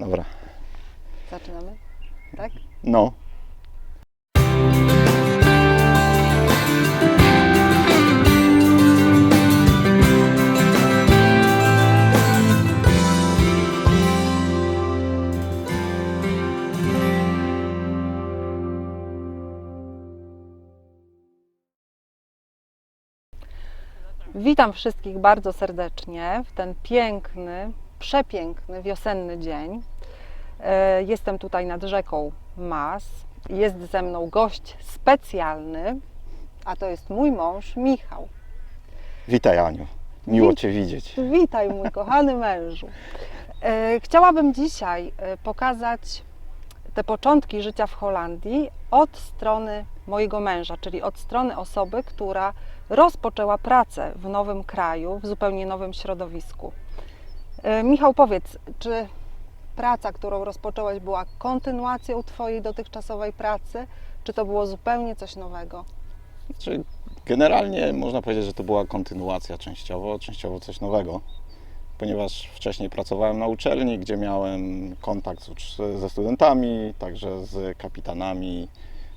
Dobra. Zaczynamy? Tak? No. Witam wszystkich bardzo serdecznie w ten piękny, przepiękny wiosenny dzień. E, Jestem tutaj nad rzeką Mas. Jest ze mną gość specjalny, a to jest mój mąż Michał. Witaj Aniu. Miło Wit- Cię widzieć. Witaj, mój kochany mężu. E, Chciałabym dzisiaj e, pokazać te początki życia w Holandii od strony mojego męża, czyli od strony osoby, która rozpoczęła pracę w nowym kraju, w zupełnie nowym środowisku. E, Michał, powiedz, czy praca, którą rozpoczęłaś, była kontynuacją Twojej dotychczasowej pracy, czy to było zupełnie coś nowego? Znaczy, generalnie można powiedzieć, że to była kontynuacja częściowo, częściowo coś nowego, ponieważ wcześniej pracowałem na uczelni, gdzie miałem kontakt z, ze studentami, także z kapitanami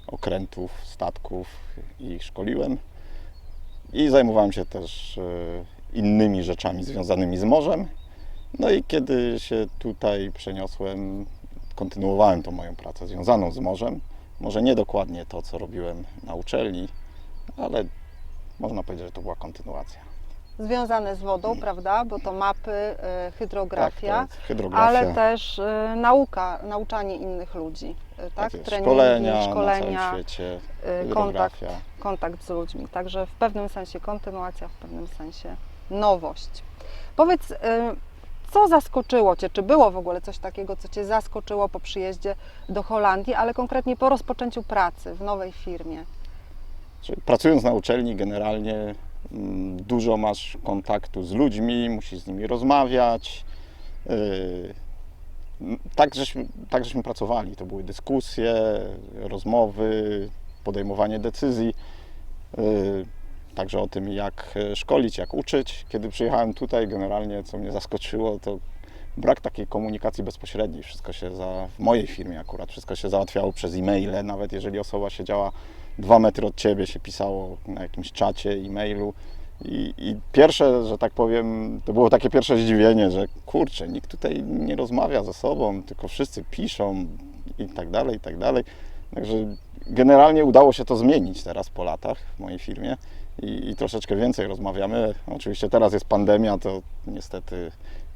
okrętów, statków i ich szkoliłem. I zajmowałem się też e, innymi rzeczami związanymi z morzem. No i kiedy się tutaj przeniosłem, kontynuowałem tą moją pracę związaną z morzem. Może nie dokładnie to, co robiłem na uczelni, ale można powiedzieć, że to była kontynuacja. Związane z wodą, prawda? Bo to mapy, e, hydrografia. Tak, to hydrografia. ale też y, nauka, nauczanie innych ludzi, y, tak? jest. Treningi, szkolenia, na szkolenia, całym świecie, kontakt, kontakt z ludźmi. Także w pewnym sensie kontynuacja, w pewnym sensie nowość. Powiedz, co zaskoczyło Cię? Czy było w ogóle coś takiego, co Cię zaskoczyło po przyjeździe do Holandii, ale konkretnie po rozpoczęciu pracy w nowej firmie? Pracując na uczelni generalnie mm, dużo masz kontaktu z ludźmi, musisz z nimi rozmawiać. Yy, Tak żeśmy, tak żeśmy pracowali. To były dyskusje, rozmowy, podejmowanie decyzji. Także o tym, jak e, szkolić, jak uczyć. Kiedy przyjechałem tutaj, generalnie co mnie zaskoczyło, to brak takiej komunikacji bezpośredniej. Wszystko się za, w mojej firmie akurat, wszystko się załatwiało przez e-maile, nawet jeżeli osoba siedziała dwa metry od ciebie, się pisało na jakimś czacie, e-mailu. I, I pierwsze, że tak powiem, to było takie pierwsze zdziwienie, że kurczę, nikt tutaj nie rozmawia ze sobą, tylko wszyscy piszą i tak dalej, i tak dalej. Także generalnie udało się to zmienić teraz po latach w mojej firmie i, i troszeczkę więcej rozmawiamy. Oczywiście teraz jest pandemia, to niestety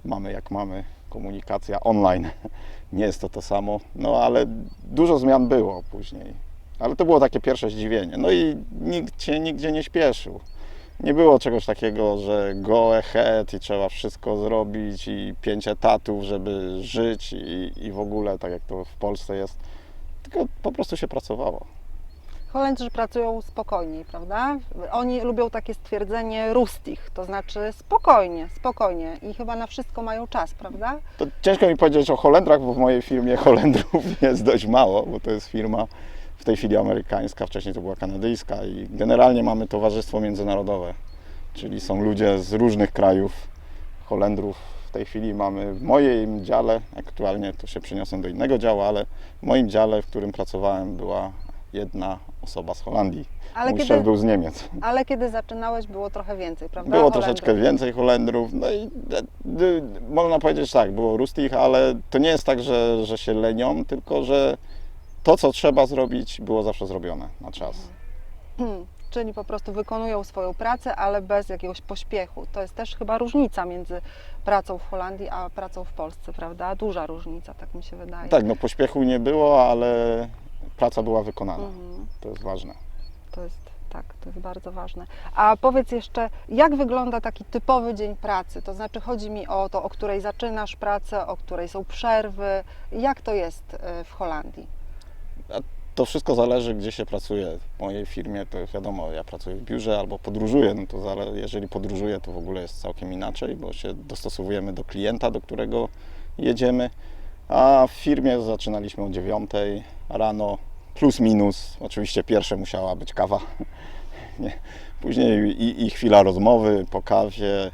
mamy jak mamy, komunikacja online. Nie jest to to samo, no ale dużo zmian było później. Ale to było takie pierwsze zdziwienie. No i nikt się nigdzie nie śpieszył. Nie było czegoś takiego, że go ahead i trzeba wszystko zrobić i pięć etatów, żeby żyć i, i w ogóle tak jak to w Polsce jest. Tylko po prostu się pracowało. Holendrzy pracują spokojniej, prawda? Oni lubią takie stwierdzenie rustich, to znaczy spokojnie, spokojnie i chyba na wszystko mają czas, prawda? To ciężko mi powiedzieć o Holendrach, bo w mojej firmie Holendrów jest dość mało, bo to jest firma w tej chwili amerykańska, wcześniej to była kanadyjska i generalnie mamy towarzystwo międzynarodowe, czyli są ludzie z różnych krajów Holendrów. W tej chwili mamy w moim dziale, aktualnie to się przeniosłem do innego działu, ale w moim dziale, w którym pracowałem, była jedna osoba z Holandii. Ale Mój kiedy, szef był z Niemiec. ale kiedy zaczynałeś, było trochę więcej, prawda? Było Holendrów? troszeczkę więcej Holendrów, no i e, e, można powiedzieć tak, było rustich, ale to nie jest tak, że, że się lenią, tylko że to, co trzeba zrobić, było zawsze zrobione na czas. Hmm, Czyli po prostu wykonują swoją pracę, ale bez jakiegoś pośpiechu. To jest też chyba różnica między pracą w Holandii a pracą w Polsce, prawda? Duża różnica, tak mi się wydaje. Tak, no pośpiechu nie było, ale praca była wykonana. Mhm. To jest ważne. To jest tak, to jest bardzo ważne. A powiedz jeszcze, jak wygląda taki typowy dzień pracy? To znaczy chodzi mi o to, o której zaczynasz pracę, o której są przerwy. Jak to jest e, w Holandii? To wszystko zależy, gdzie się pracuje. W mojej firmie to wiadomo, ja pracuję w biurze albo podróżuję. No to zale- jeżeli podróżuję, to w ogóle jest całkiem inaczej, bo się dostosowujemy do klienta, do którego jedziemy. A w firmie zaczynaliśmy o 9 rano, plus minus. Oczywiście pierwsze musiała być kawa. Nie. Później i, i chwila rozmowy po kawie.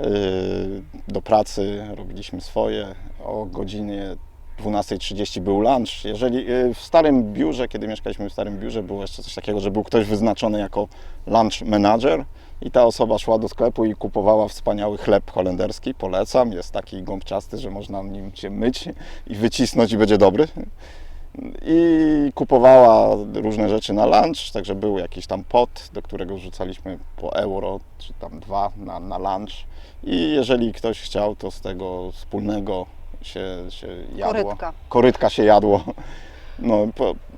Yy, do pracy robiliśmy swoje. O godzinie 12.30 był lunch. Jeżeli y, w starym biurze, kiedy mieszkaliśmy w starym biurze, było jeszcze coś takiego, że był ktoś wyznaczony jako lunch manager i ta osoba szła do sklepu i kupowała wspaniały chleb holenderski. Polecam, jest taki gąbczasty, że można nim się myć i wycisnąć i będzie dobry. I kupowała różne rzeczy na lunch, także był jakiś tam pot, do którego rzucaliśmy po euro, czy tam dwa na, na lunch. I jeżeli ktoś chciał, to z tego wspólnego się, się jadło. Korytka. Korytka się jadło. No,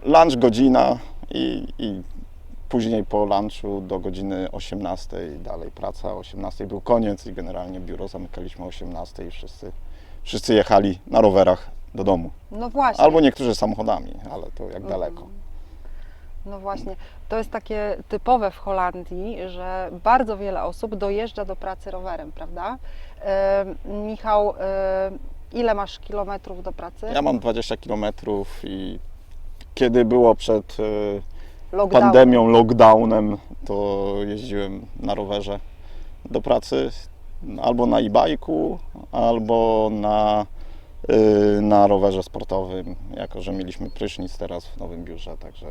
lunch godzina i, i później po lunchu do godziny 18 dalej praca. O 18 był koniec i generalnie biuro zamykaliśmy o 18 i wszyscy, wszyscy jechali na rowerach do domu. No właśnie. Albo niektórzy samochodami, ale to jak daleko. No właśnie, to jest takie typowe w Holandii, że bardzo wiele osób dojeżdża do pracy rowerem, prawda? Michał, ile masz kilometrów do pracy? Ja mam 20 km i kiedy było przed e, Lockdown. pandemią, lockdownem, to jeździłem na rowerze do pracy albo na e-bike'u, albo na, y, na rowerze sportowym, jako że mieliśmy prysznic teraz w nowym biurze, także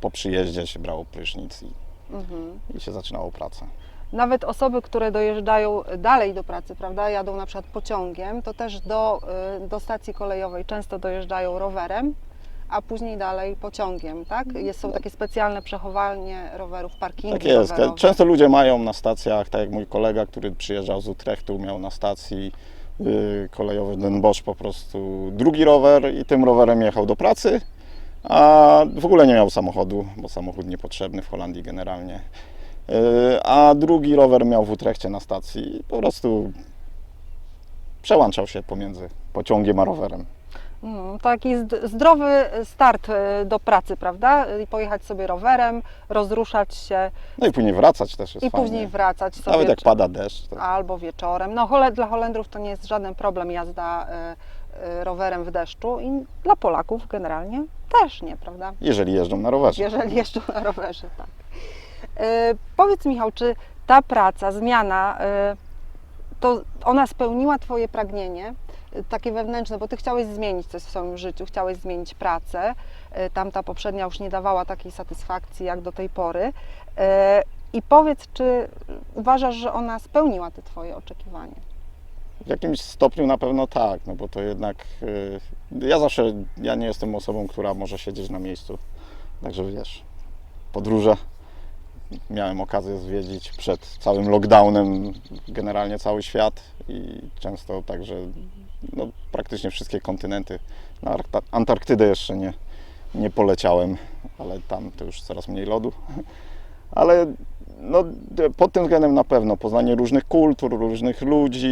po przyjeździe się brało prysznic i, Mhm. i się zaczynało pracę. Nawet osoby, które dojeżdżają dalej do pracy, prawda, jadą na przykład pociągiem, to też do, y, do stacji kolejowej często dojeżdżają rowerem, a później dalej pociągiem, tak? Jest, są takie specjalne przechowalnie rowerów, parkingi Tak jest. rowerowe. Często ludzie mają na stacjach, tak jak mój kolega, który przyjeżdżał z Utrechtu, miał na stacji yy, kolejowej Den Bosch po prostu drugi rower i tym rowerem jechał do pracy, a w ogóle nie miał samochodu, bo samochód niepotrzebny w Holandii generalnie. Yy, A drugi rower miał w Utrechcie na stacji i po prostu przełączał się pomiędzy pociągiem a rowerem. Mm, Taki zd- zdrowy start y, do pracy, prawda? I pojechać sobie rowerem, rozruszać się No i później wracać też jest i fajnie. później wracać sobie. Nawet jak pada deszcz, to Albo wieczorem. No dla Holendrów to nie jest żaden problem jazda y, y, rowerem w deszczu i dla Polaków generalnie też nie, prawda? jeżeli jeżdżą na rowerze. Jeżeli jeżdżą na rowerze, tak. Powiedz Michał, czy ta praca, zmiana, to ona spełniła Twoje pragnienie, y, takie wewnętrzne, bo Ty chciałeś zmienić coś w swoim życiu, chciałeś zmienić pracę, y, tamta poprzednia już nie dawała takiej satysfakcji jak do tej pory. Y, I powiedz, czy uważasz, że ona spełniła te Twoje oczekiwania? W jakimś stopniu na pewno tak, no bo to jednak ja zawsze, ja nie jestem osobą, która może siedzieć na miejscu. Także wiesz, podróże miałem okazję zwiedzić przed całym lockdownem generalnie cały świat i często także no, praktycznie wszystkie kontynenty. Na Antarktydę jeszcze nie, nie poleciałem, ale tam to już coraz mniej lodu. Ale no, pod tym względem na pewno poznanie różnych kultur, różnych ludzi,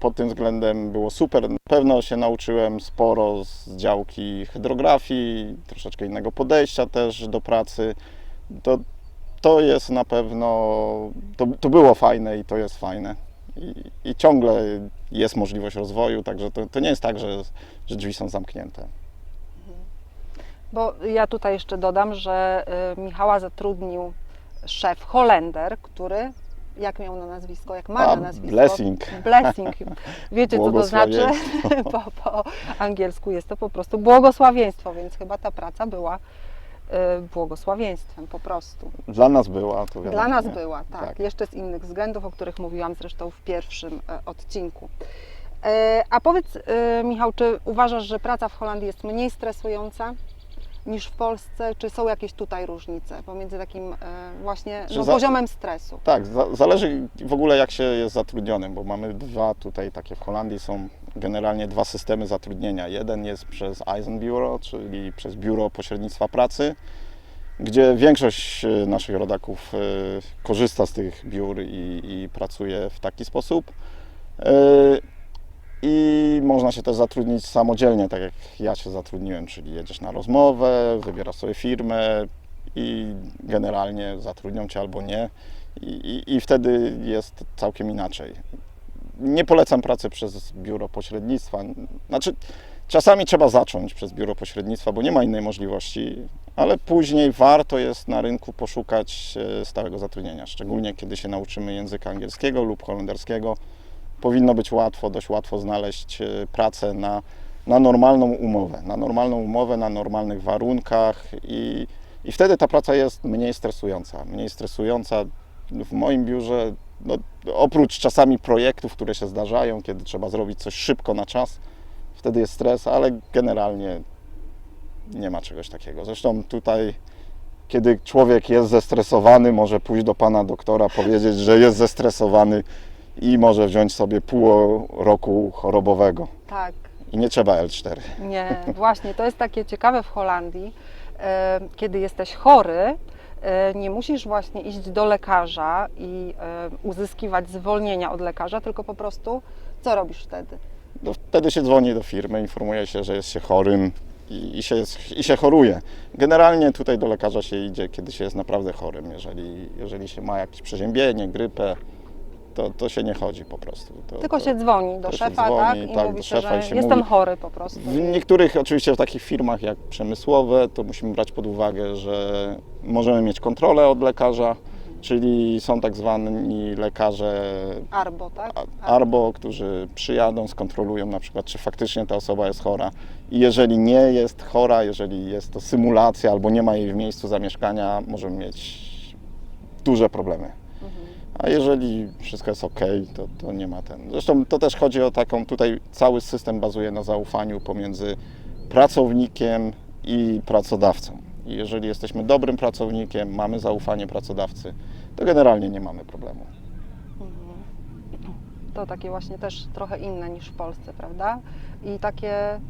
pod tym względem było super. Na pewno się nauczyłem sporo z działki hydrografii, troszeczkę innego podejścia też do pracy. To, to jest na pewno, to, to było fajne i to jest fajne. I, I ciągle jest możliwość rozwoju, także to, to nie jest tak, że, że drzwi są zamknięte. Bo ja tutaj jeszcze dodam, że y, Michała zatrudnił szef Holender, który, jak miał na nazwisko, jak ma A, na nazwisko? blessing. Blessing. Wiecie, co to znaczy? po, po angielsku jest to po prostu błogosławieństwo, więc chyba ta praca była błogosławieństwem po prostu. Dla nas była, to wiadomo. Dla nas nie? była, tak. Tak. Jeszcze z innych względów, o których mówiłam zresztą w pierwszym e, odcinku. E, A powiedz, e, Michał, czy uważasz, że praca w Holandii jest mniej stresująca niż w Polsce? Czy są jakieś tutaj różnice pomiędzy takim e, właśnie no, za- poziomem stresu? Tak, za, zależy w ogóle jak się jest zatrudnionym, bo mamy dwa tutaj takie w Holandii są generalnie dwa systemy zatrudnienia. Jeden jest przez Eisenbureau, czyli przez Biuro Pośrednictwa Pracy, gdzie większość e, naszych rodaków e, korzysta z tych biur i, i pracuje w taki sposób. I można się też zatrudnić samodzielnie, tak jak ja się zatrudniłem, czyli jedziesz na rozmowę, wybierasz sobie firmę i generalnie zatrudnią cię albo nie. I, i, I wtedy jest całkiem inaczej. Nie polecam pracy przez biuro pośrednictwa. Znaczy, czasami trzeba zacząć przez biuro pośrednictwa, bo nie ma innej możliwości, ale później warto jest na rynku poszukać e, stałego zatrudnienia. Szczególnie kiedy się nauczymy języka angielskiego lub holenderskiego. Powinno być łatwo, dość łatwo znaleźć e, pracę na, na normalną umowę, na normalną umowę, na normalnych warunkach i, i wtedy ta praca jest mniej stresująca. Mniej stresująca w moim biurze, no, oprócz czasami projektów, które się zdarzają, kiedy trzeba zrobić coś szybko na czas, wtedy jest stres, ale generalnie nie ma czegoś takiego. Zresztą tutaj, kiedy człowiek jest zestresowany, może pójść do pana doktora, powiedzieć, że jest zestresowany i może wziąć sobie pół roku chorobowego. Tak, I nie trzeba L4. Nie, właśnie, to jest takie ciekawe w Holandii. e, Kiedy jesteś chory, e, nie musisz właśnie iść do lekarza i e, uzyskiwać zwolnienia od lekarza, tylko po prostu co robisz wtedy? No, wtedy się dzwoni do firmy, informuje się, że jest się chorym i, i, się, i się choruje. Generalnie tutaj do lekarza się idzie, kiedy się jest naprawdę chorym. Jeżeli, jeżeli się ma jakieś przeziębienie, grypę, to, to się nie chodzi po prostu. To, Tylko to, się dzwoni do szefa, dzwoni, tak? I tak, mówi się, że się jestem mówi- chory po prostu. W niektórych, oczywiście w takich firmach jak przemysłowe, to musimy brać pod uwagę, że możemy mieć kontrolę od lekarza, czyli są tak zwani lekarze Arbo, tak? Arbo, którzy przyjadą, skontrolują na przykład, czy faktycznie ta osoba jest chora. I jeżeli nie jest chora, jeżeli jest to symulacja albo nie ma jej w miejscu zamieszkania, możemy mieć duże problemy. Mhm. A jeżeli wszystko jest ok, to, to nie ma ten. Zresztą to też chodzi o taką, tutaj cały system bazuje na zaufaniu pomiędzy pracownikiem i pracodawcą. I jeżeli jesteśmy dobrym pracownikiem, mamy zaufanie pracodawcy, to generalnie nie mamy problemu. To takie właśnie też trochę inne niż w Polsce, prawda? I takie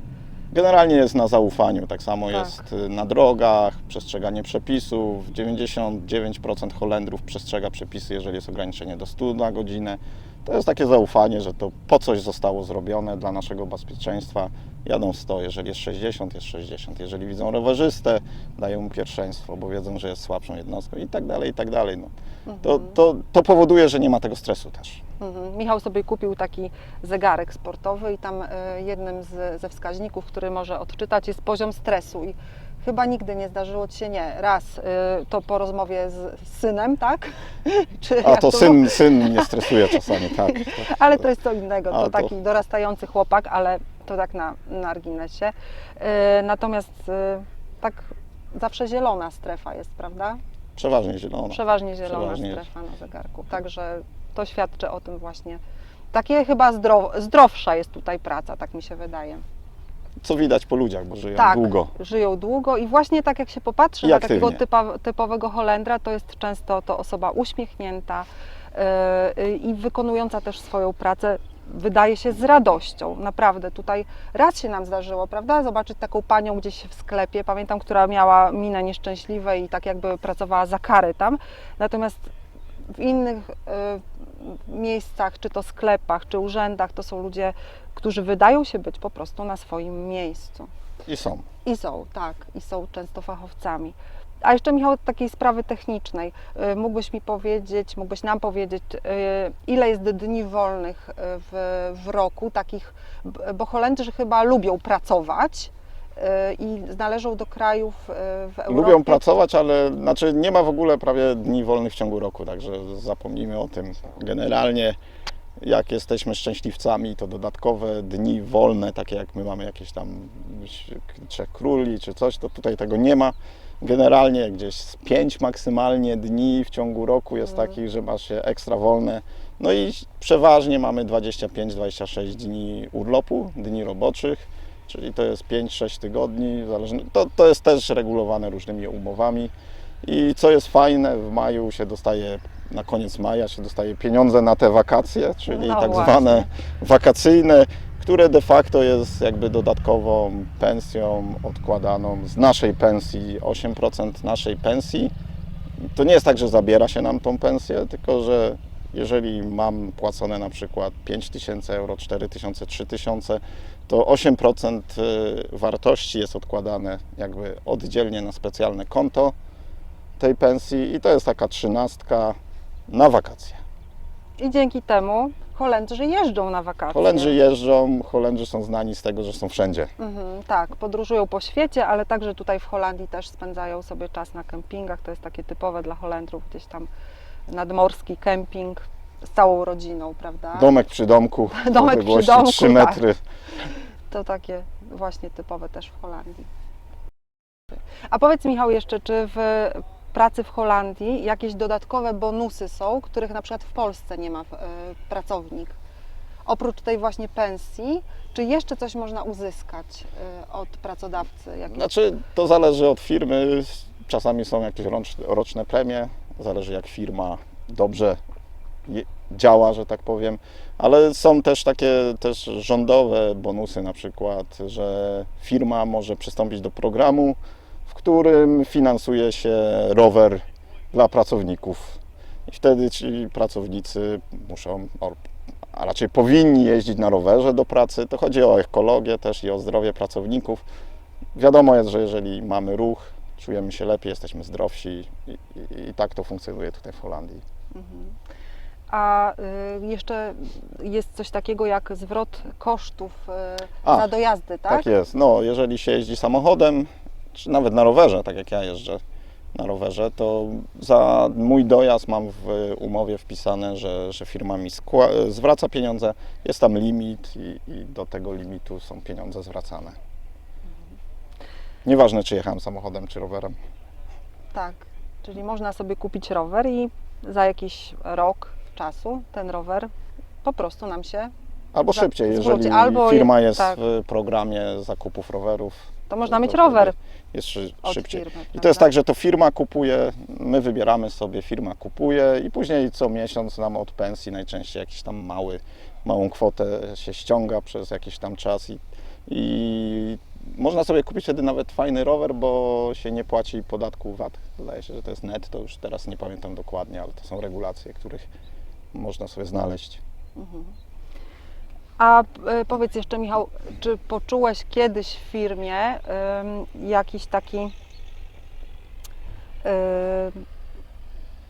Generalnie jest na zaufaniu, tak samo Tak. jest na drogach, przestrzeganie przepisów. 99% Holendrów przestrzega przepisy, jeżeli jest ograniczenie do 100 na godzinę. To jest takie zaufanie, że to po coś zostało zrobione dla naszego bezpieczeństwa. Jadą 100, jeżeli jest 60, jest 60. Jeżeli widzą rowerzystę, dają mu pierwszeństwo, bo wiedzą, że jest słabszą jednostką i tak dalej, i tak dalej. No. To, to, to powoduje, że nie ma tego stresu też. Mhm. Michał sobie kupił taki zegarek sportowy i tam e, jednym z, ze wskaźników, który może odczytać jest poziom stresu i chyba nigdy nie zdarzyło Ci się, nie, raz e, to po rozmowie z, z synem, tak? Czy A to było? syn, syn mnie stresuje czasami, tak. Ale to jest co innego, to to- taki dorastający chłopak, ale to tak na na marginesie. E, Natomiast tak zawsze zielona strefa jest, prawda? Przeważnie zielona. Przeważnie zielona Przeważnie strefa na zegarku. Także to świadczy o tym właśnie. Takie chyba zdrow, zdrowsza jest tutaj praca, tak mi się wydaje. Co widać po ludziach, bo żyją Tak, długo. żyją długo i właśnie tak jak się popatrzy I na takiego aktywnie. typa, typowego Holendra, to jest często to osoba uśmiechnięta yy, i wykonująca też swoją pracę, wydaje się z radością. Naprawdę tutaj raz się nam zdarzyło, prawda, zobaczyć taką panią gdzieś w sklepie, pamiętam, która miała minę nieszczęśliwe i tak jakby pracowała za kary tam. Natomiast w innych y, miejscach, czy to sklepach, czy urzędach, to są ludzie, którzy wydają się być po prostu na swoim miejscu. I są. I są, tak, i są często fachowcami. A jeszcze Michał, od takiej sprawy technicznej, y, mógłbyś mi powiedzieć, mógłbyś nam powiedzieć, y, ile jest dni wolnych y, w, w roku, takich, bo Holendrzy chyba lubią pracować i należą do krajów y, w Europie. Lubią pracować, ale znaczy nie ma w ogóle prawie dni wolnych w ciągu roku, także zapomnijmy o tym. Generalnie jak jesteśmy szczęśliwcami, to dodatkowe dni wolne, takie jak my mamy jakieś tam trzech króli czy coś, to tutaj tego nie ma. Generalnie gdzieś z pięć maksymalnie dni w ciągu roku jest Mhm. takich, że masz się ekstra wolne. No i przeważnie mamy 25-26 dni urlopu, dni roboczych, czyli to jest 5-6 tygodni, zależnie, to, to jest też regulowane różnymi umowami. I co jest fajne, w maju się dostaje, na koniec maja się dostaje pieniądze na te wakacje, czyli No tak właśnie. zwane wakacyjne, które de facto jest jakby dodatkową pensją odkładaną z naszej pensji, 8% naszej pensji. To nie jest tak, że zabiera się nam tą pensję, tylko że jeżeli mam płacone na przykład 5 tysięcy euro, 4 tysiące, 3 tysiące, to 8% y, wartości jest odkładane jakby oddzielnie na specjalne konto tej pensji i to jest taka trzynastka na wakacje. I dzięki temu Holendrzy jeżdżą na wakacje. Holendrzy jeżdżą, Holendrzy są znani z tego, że są wszędzie. Mhm, tak, podróżują po świecie, ale także tutaj w Holandii też spędzają sobie czas na kempingach. To jest takie typowe dla Holendrów, gdzieś tam nadmorski kemping z całą rodziną, prawda? Domek przy domku, Domek przy odległości domku, 3 tak. metry. to takie właśnie typowe też w Holandii. A powiedz Michał jeszcze, czy w pracy w Holandii jakieś dodatkowe bonusy są, których na przykład w Polsce nie ma e, pracownik? Oprócz tej właśnie pensji, czy jeszcze coś można uzyskać e, od pracodawcy? Jakieś... Znaczy, to zależy od firmy. Czasami są jakieś roczne, premie, zależy jak firma dobrze działa, że tak powiem. Ale są też takie też rządowe bonusy, na przykład, że firma może przystąpić do programu, w którym finansuje się rower dla pracowników. I wtedy ci pracownicy muszą, a raczej powinni jeździć na rowerze do pracy. To chodzi o ekologię też i o zdrowie pracowników. Wiadomo jest, że jeżeli mamy ruch, czujemy się lepiej, jesteśmy zdrowsi i, i, i tak to funkcjonuje tutaj w Holandii. A y, jeszcze jest coś takiego jak zwrot kosztów y, A, za dojazdy, tak? Tak jest. No, jeżeli się jeździ samochodem, czy nawet na rowerze, tak jak ja jeżdżę na rowerze, to za mój dojazd mam w umowie wpisane, że, że firma mi zwraca pieniądze. Jest tam limit i, i do tego limitu są pieniądze zwracane. Nieważne, czy jechałem samochodem, czy rowerem. Tak, czyli można sobie kupić rower i za jakiś rok czasu ten rower po prostu nam się, Albo Za- szybciej, zwróci, jeżeli albo firma je- jest tak. w programie zakupów rowerów. to można to mieć rower Jest szy- od szybciej. firmy. I to prawda? jest tak, że to firma kupuje, my wybieramy sobie, firma kupuje i później co miesiąc nam od pensji najczęściej jakiś tam mały, małą kwotę się ściąga przez jakiś tam czas i, i można sobie kupić wtedy nawet fajny rower, bo się nie płaci podatku VAT. Zdaje się, że to jest net, to już teraz nie pamiętam dokładnie, ale to są regulacje, których można sobie znaleźć. A y, powiedz jeszcze Michał, czy poczułeś kiedyś w firmie jakiś taki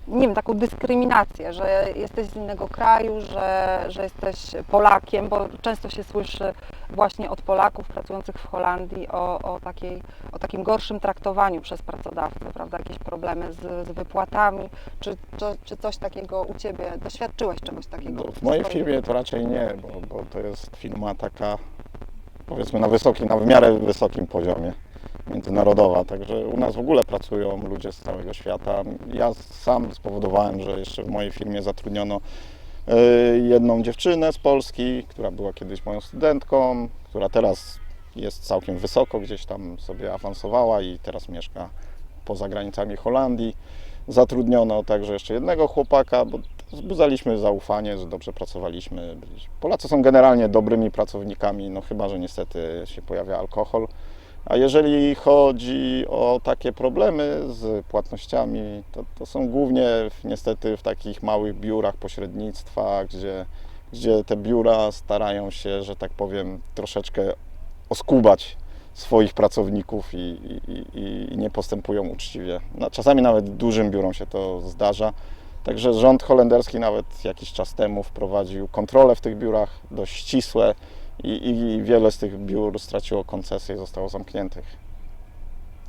nie wiem, taką dyskryminację, że jesteś z innego kraju, że, że jesteś Polakiem, bo często się słyszy właśnie od Polaków pracujących w Holandii o, o, takiej, o takim gorszym traktowaniu przez pracodawcę, prawda? Jakieś problemy z, z wypłatami. Czy, czy, czy coś takiego u Ciebie, doświadczyłeś czegoś takiego? No, w mojej firmie to raczej nie, bo, bo to jest firma taka powiedzmy na wysokim, na w miarę wysokim poziomie międzynarodowa, także u nas w ogóle pracują ludzie z całego świata. Ja sam spowodowałem, że jeszcze w mojej firmie zatrudniono y, jedną dziewczynę z Polski, która była kiedyś moją studentką, która teraz jest całkiem wysoko, gdzieś tam sobie awansowała i teraz mieszka poza granicami Holandii. Zatrudniono także jeszcze jednego chłopaka, bo wzbudzaliśmy zaufanie, że dobrze pracowaliśmy. Polacy są generalnie dobrymi pracownikami, no chyba, że niestety się pojawia alkohol. A jeżeli chodzi o takie problemy z płatnościami, to, to są głównie w, niestety w takich małych biurach pośrednictwa, gdzie, gdzie te biura starają się, że tak powiem, troszeczkę oskubać swoich pracowników i, i, i, nie postępują uczciwie. No, czasami nawet dużym biurom się to zdarza. Także rząd holenderski nawet jakiś czas temu wprowadził kontrole w tych biurach dość ścisłe i, i wiele z tych biur straciło koncesję i zostało zamkniętych.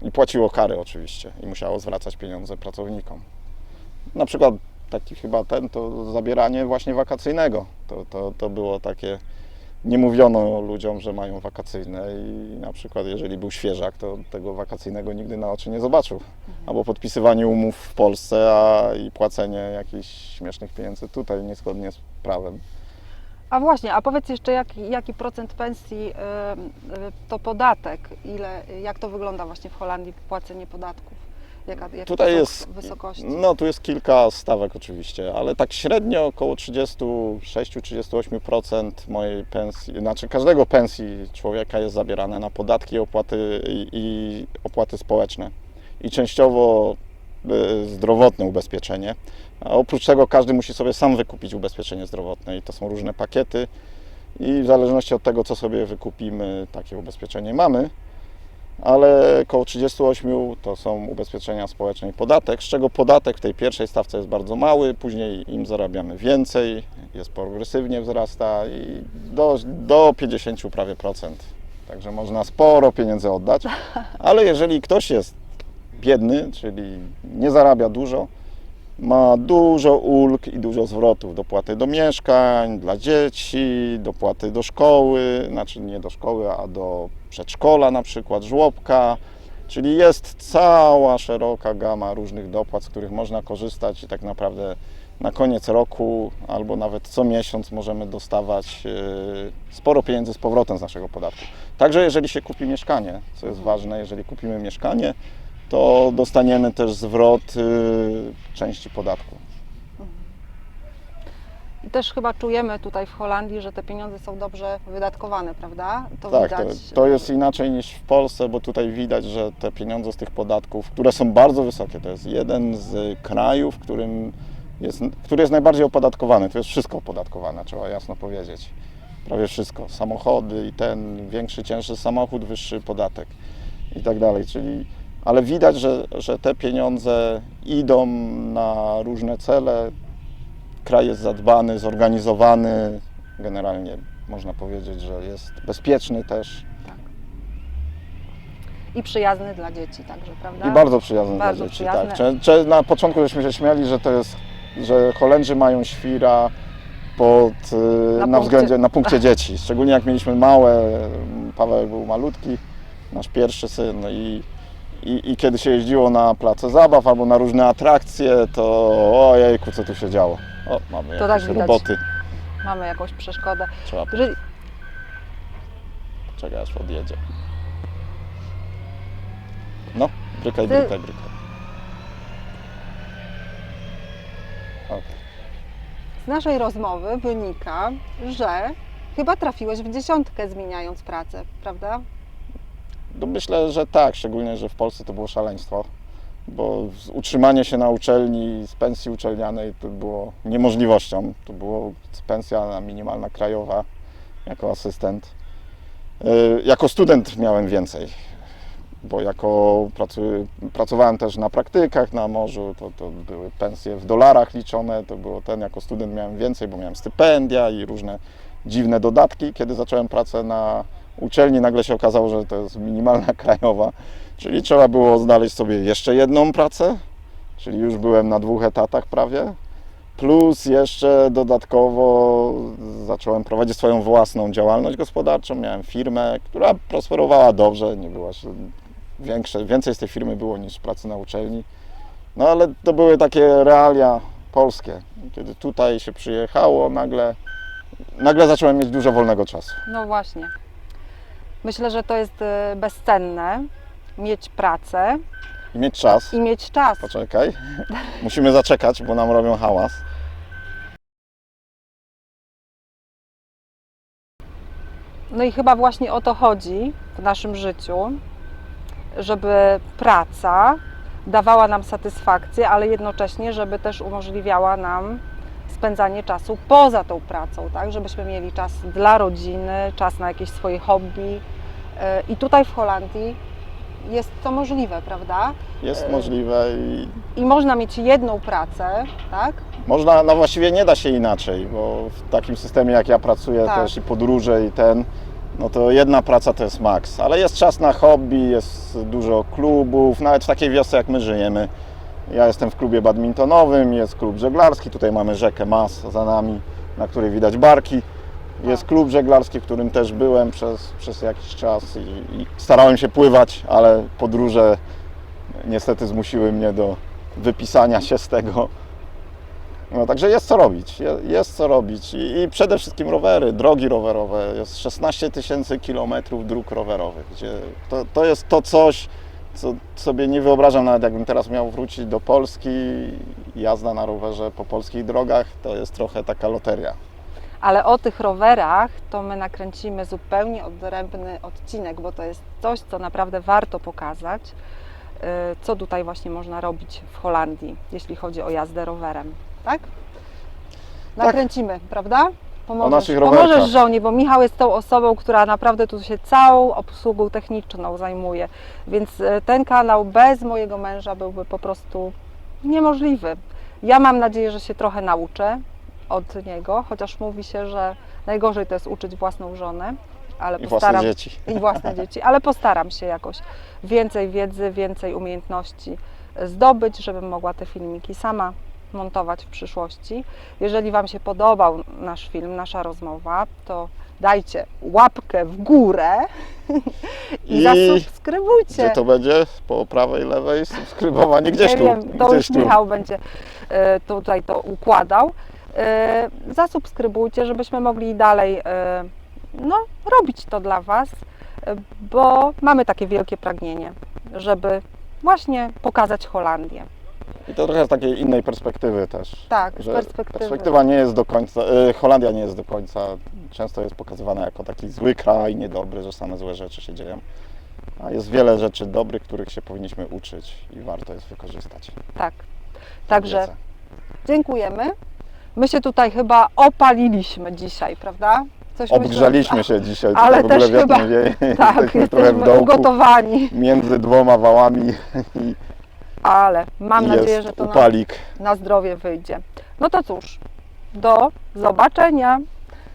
I płaciło kary oczywiście i musiało zwracać pieniądze pracownikom. Na przykład taki chyba ten to zabieranie właśnie wakacyjnego. To, to, to było takie, nie mówiono ludziom, że mają wakacyjne i na przykład jeżeli był świeżak, to tego wakacyjnego nigdy na oczy nie zobaczył. Albo podpisywanie umów w Polsce a i płacenie jakichś śmiesznych pieniędzy tutaj niezgodnie z prawem. A właśnie, a powiedz jeszcze, jak, jaki procent pensji y, to podatek? Ile, jak to wygląda właśnie w Holandii, płacenie podatków? Jaka, Tutaj jest, wysokości? no tu jest kilka stawek oczywiście, ale tak średnio około 36-38% mojej pensji, znaczy każdego pensji człowieka jest zabierane na podatki opłaty, i, i opłaty społeczne i częściowo zdrowotne ubezpieczenie. A oprócz tego każdy musi sobie sam wykupić ubezpieczenie zdrowotne i to są różne pakiety i w zależności od tego, co sobie wykupimy, takie ubezpieczenie mamy ale około 38 to są ubezpieczenia społeczne i podatek, z czego podatek w tej pierwszej stawce jest bardzo mały, później im zarabiamy więcej, jest progresywnie wzrasta i do, do 50 prawie procent. Także można sporo pieniędzy oddać, ale jeżeli ktoś jest biedny, czyli nie zarabia dużo, ma dużo ulg i dużo zwrotów. Dopłaty do mieszkań, dla dzieci, dopłaty do szkoły, znaczy nie do szkoły, a do przedszkola na przykład, żłobka. Czyli jest cała szeroka gama różnych dopłat, z których można korzystać i tak naprawdę na koniec roku albo nawet co miesiąc możemy dostawać e, sporo pieniędzy z powrotem z naszego podatku. Także jeżeli się kupi mieszkanie, co jest ważne, jeżeli kupimy mieszkanie, to dostaniemy też zwrot y, części podatku. I też chyba czujemy tutaj w Holandii, że te pieniądze są dobrze wydatkowane, prawda? To tak, to, widać. to jest inaczej niż w Polsce, bo tutaj widać, że te pieniądze z tych podatków, które są bardzo wysokie, to jest jeden z krajów, w którym jest, który jest najbardziej opodatkowany. To jest wszystko opodatkowane, trzeba jasno powiedzieć. Prawie wszystko. Samochody i ten większy, cięższy samochód, wyższy podatek i tak dalej. Czyli, ale widać, że, że te pieniądze idą na różne cele. Kraj jest zadbany, zorganizowany. Generalnie można powiedzieć, że jest bezpieczny też I przyjazny dla dzieci także, prawda? i bardzo przyjazny Bardzo dla dzieci. przyjazny. Tak. Cze- cze- na początku żeśmy się śmiali, że to jest, że Holendrzy mają świra pod, y, Na na, punkcie- względzie, na punkcie dzieci. Szczególnie jak mieliśmy małe, Paweł był malutki, nasz pierwszy syn i, i, i kiedy się jeździło na place zabaw albo na różne atrakcje, to ojejku, co tu się działo. O, mamy To jakieś tak widać. roboty. Mamy jakąś przeszkodę. Trzeba Jeżeli, poczekać, aż odjedzie. No, brykaj, Ty- brykaj, brykaj. Z naszej rozmowy wynika, że chyba trafiłeś w dziesiątkę zmieniając pracę, prawda? No myślę, że tak, szczególnie, że w Polsce to było szaleństwo, bo utrzymanie się na uczelni z pensji uczelnianej to było niemożliwością. To było pensja minimalna krajowa jako asystent. Y, Jako student miałem więcej, bo jako pracowałem też na praktykach na morzu, to, to były pensje w dolarach liczone, to było ten, jako student miałem więcej, bo miałem stypendia i różne dziwne dodatki. Kiedy zacząłem pracę na uczelni, nagle się okazało, że to jest minimalna krajowa, czyli trzeba było znaleźć sobie jeszcze jedną pracę, czyli już byłem na dwóch etatach prawie, plus jeszcze dodatkowo zacząłem prowadzić swoją własną działalność gospodarczą, miałem firmę, która prosperowała dobrze, nie była większe, więcej z tej firmy było niż pracy na uczelni, no ale to były takie realia polskie, kiedy tutaj się przyjechało, nagle, nagle zacząłem mieć dużo wolnego czasu. No właśnie. Myślę, że to jest e, bezcenne mieć pracę I mieć czas. i mieć czas. Poczekaj. Musimy zaczekać, bo nam robią hałas. No i chyba właśnie o to chodzi w naszym życiu, żeby praca dawała nam satysfakcję, ale jednocześnie, żeby też umożliwiała nam spędzanie czasu poza tą pracą, tak? Żebyśmy mieli czas dla rodziny, czas na jakieś swoje hobby. E, I tutaj w Holandii jest to możliwe, prawda? Jest E. możliwe i I można mieć jedną pracę, tak? można, no właściwie nie da się inaczej, bo w takim systemie jak ja pracuję Tak. też i podróże i ten, no to jedna praca to jest maks, ale jest czas na hobby, jest dużo klubów, nawet w takiej wiosce jak my żyjemy. Ja jestem w klubie badmintonowym, jest klub żeglarski, tutaj mamy rzekę Mas za nami, na której widać barki. Jest Tak. klub żeglarski, w którym też byłem przez, przez jakiś czas i, i starałem się pływać, ale podróże niestety zmusiły mnie do wypisania się z tego. No, także jest co robić, je- jest co robić I, i przede wszystkim rowery, drogi rowerowe. Jest 16 tysięcy kilometrów dróg rowerowych, gdzie to, to jest to coś, co sobie nie wyobrażam nawet jakbym teraz miał wrócić do Polski. Jazda na rowerze po polskich drogach to jest trochę taka loteria. Ale o tych rowerach to my nakręcimy zupełnie odrębny odcinek, bo to jest coś, co naprawdę warto pokazać, y, co tutaj właśnie można robić w Holandii, jeśli chodzi o jazdę rowerem. Tak? Nakręcimy, prawda? Pomożesz, naszych rowerkach. pomożesz żonie, bo Michał jest tą osobą, która naprawdę tu się całą obsługą techniczną zajmuje. Więc y, ten kanał bez mojego męża byłby po prostu niemożliwy. Ja mam nadzieję, że się trochę nauczę od niego, chociaż mówi się, że najgorzej to jest uczyć własną żonę, ale I własne postaram dzieci. i własne dzieci, ale postaram się jakoś więcej wiedzy, więcej umiejętności zdobyć, żebym mogła te filmiki sama montować w przyszłości. Jeżeli Wam się podobał nasz film, nasza rozmowa, to dajcie łapkę w górę i, I zasubskrybujcie. Gdzie to będzie? Po prawej, lewej subskrybowanie? Gdzieś Nie tu. wiem, to gdzieś już tu. Michał będzie e, tutaj to układał. E, Zasubskrybujcie, żebyśmy mogli dalej e, no, robić to dla Was, bo mamy takie wielkie pragnienie, żeby właśnie pokazać Holandię. I to trochę z takiej innej perspektywy też. Tak, z że perspektywy. perspektywa nie jest do końca, e, Holandia nie jest do końca, często jest pokazywana jako taki zły kraj, niedobry, że same złe rzeczy się dzieją. A jest wiele rzeczy dobrych, których się powinniśmy uczyć i warto jest wykorzystać. Tak. Także Wiedzę. dziękujemy. My się tutaj chyba opaliliśmy dzisiaj, prawda? Coś myślę- Obgrzaliśmy się dzisiaj, Ale tutaj w ogóle też chyba- wieje, Tak, jesteśmy trochę w jesteśmy dołku, ugotowani, między dwoma wałami i ale mam jest nadzieję, że to na, na zdrowie wyjdzie. No to cóż, do zobaczenia.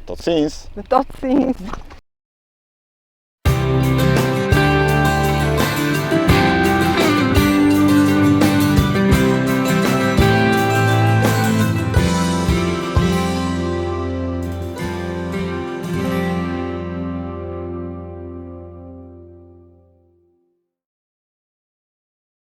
To cins. Do cins.